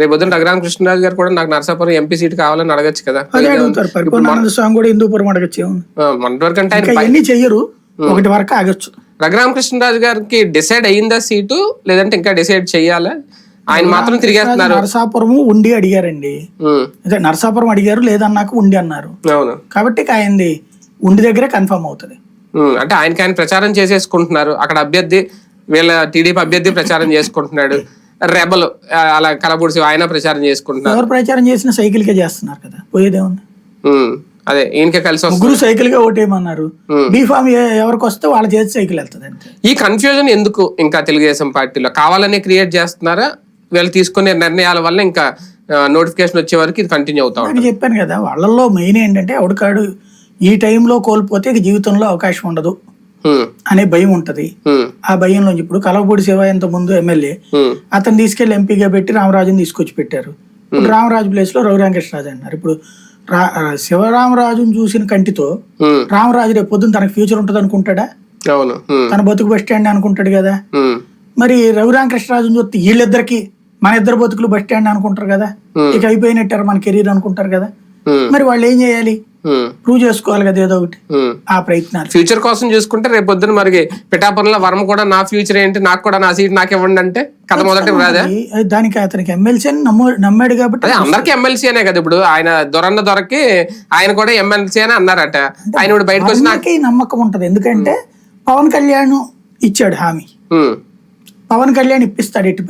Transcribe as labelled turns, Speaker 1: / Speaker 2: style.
Speaker 1: రేపు పొద్దున్న రఘురామకృష్ణరాజు గారు కూడా నాకు నరసాపురం ఎంపీ సీట్ కావాలని అడగచ్చు కదా.
Speaker 2: అదే అడుగుతారు పరిపూర్ణానంద స్వామి కూడా హిందూపురం అడగచ్చు ఏముంది
Speaker 1: ఆ, మొన్నటి వరకు అంటే ఆయన
Speaker 2: ఇంకా ఇవన్నీ చెయ్యరు. ఒకటి వరకు ఆగొచ్చు.
Speaker 1: రఘురామకృష్ణరాజు గారికి డిసైడ్ అయ్యిందా సీటు? లేదంటే ఇంకా డిసైడ్ చెయ్యాలా? ఆయన మాత్రం తిరిగేస్తున్నారు.
Speaker 2: నరసాపురము ఉండి అడిగారండి. అదే నరసాపురం అడిగారు లేదన్నాక ఉండి అన్నారు.
Speaker 1: అవును.
Speaker 2: కాబట్టి ఆయనది ఉండి దగ్గరే కన్ఫర్మ్ అవుతుంది.
Speaker 1: అంటే ఆయనకి ఆయన ప్రచారం చేసేసుకుంటున్నారు. అక్కడ అభ్యర్థి వీళ్ళ టీడీపీ అభ్యర్థి ప్రచారం చేసుకుంటున్నాడు. రెబల్ అలా కలబుడిసి ఆయన ప్రచారం చేసుకుంటున్నారు.
Speaker 2: ఎవరు ప్రచారం చేసిన సైకిల్ కే చేస్తున్నారు కదా పోయేదేముంది
Speaker 1: అదే ఈయనకే కలిసి
Speaker 2: ముగ్గురు సైకిల్గా ఓటేయమన్నారు బీఫామ్ ఎవరికి వస్తే వాళ్ళ చేతి సైకిల్ వెళ్తుంది
Speaker 1: ఈ కన్ఫ్యూజన్ ఎందుకు ఇంకా తెలుగుదేశం పార్టీలో? కావాలనే క్రియేట్ చేస్తున్నారా? వీళ్ళు తీసుకునే నిర్ణయాల వల్ల ఇంకా నోటిఫికేషన్ వచ్చే వరకు ఇది కంటిన్యూ అవుతా ఉంటుంది.
Speaker 2: నేను చెప్పాను కదా వాళ్ళల్లో మెయిన్ ఏంటంటే ఎవడికాడు ఈ టైంలో కోల్పోతే జీవితంలో అవకాశం ఉండదు. అనే భయం ఉంటది. ఆ భయంలో ఇప్పుడు కలవపూడి శివ ఇంత ముందు ఎమ్మెల్యే అతను తీసుకెళ్ళి ఎంపీగా పెట్టి రామరాజుని తీసుకొచ్చి పెట్టారు. ఇప్పుడు రామరాజు ప్లేస్లో రఘురామకృష్ణరాజు అంటున్నారు. ఇప్పుడు శివరామరాజుని చూసిన కంటితో రామరాజు రేపు పొద్దున్న తనకు ఫ్యూచర్ ఉంటుంది అనుకుంటాడా? తన బతుకు బస్ స్టాండ్ అనుకుంటాడు కదా? మరి రఘురామకృష్ణరాజుని చూస్తే వీళ్ళిద్దరికి మన ఇద్దరు బతుకులు బస్ స్టాండ్ అనుకుంటారు కదా? ఇక అయిపోయినట్టారు మన కెరీర్ అనుకుంటారు కదా? మరి వాళ్ళు ఏం చేయాలి? ప్రూవ్ చేసుకోవాలి కదా ఏదో ఒకటి. ఆ ప్రయత్నాలు.
Speaker 1: ఫ్యూచర్ కోసం చూసుకుంటే రేపు పొద్దున మరి పిఠాపురంలో వరం కూడా నా ఫ్యూచర్ ఏంటి నాకు కూడా నా సీట్ నాకు ఇవ్వండి అంటే కథ మొదటి రాదా?
Speaker 2: దానికి అతనికి ఎమ్మెల్సీ అని నమ్ము నమ్మాడు కాబట్టి
Speaker 1: అదే అందరికి ఎమ్మెల్సీ అనే కదా ఇప్పుడు. ఆయన దొరన్న దొరకి ఆయన కూడా ఎమ్మెల్సీ అని అన్నారట. ఆయన ఇప్పుడు బయటకు వచ్చి
Speaker 2: అందరికీ నమ్మకం ఉంటది. ఎందుకంటే పవన్ కళ్యాణ్ ఇచ్చాడు హామీ. పవన్ కళ్యాణ్ ఇప్పిస్తాడు ఎట్టి.